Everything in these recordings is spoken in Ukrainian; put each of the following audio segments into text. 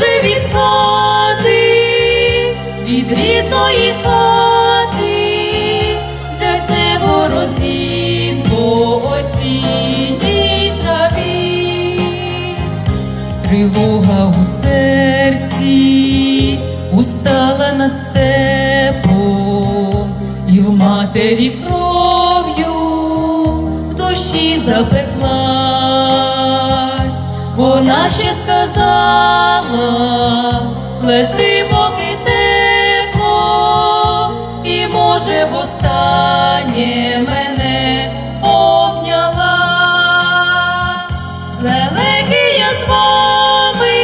Як від від рідної хати, взять небо розгін по осінній траві, тривога у серці, устала над степом, і в матері кров'ю в душі запеклась, вона ще сказала, лети поки тепло, і може востаннє мене обняла. Лелеки я з вами,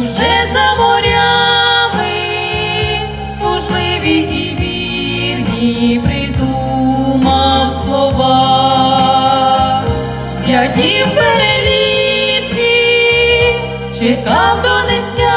уже за морями, тужливі і вірні придумав слова. Я дів перелітки, чекав до нестями,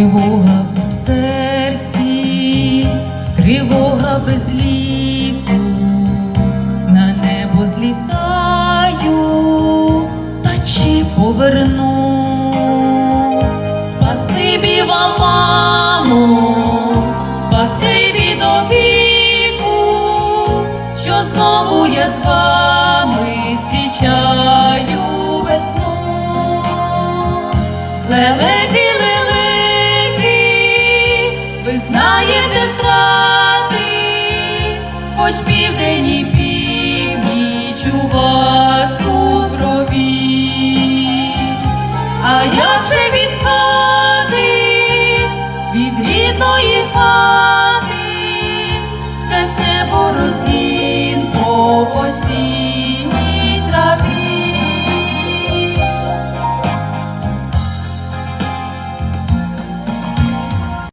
Тривога в серці, тривога без ліку, на небо злітаю, та чи поверну? Спасибі вам, мамо, спасибі до віку, що знову я з вами зустрічаю весну. Лелеки, не втрати, хоч південь і північ у вас у крові, а як же відкати від рідної хати?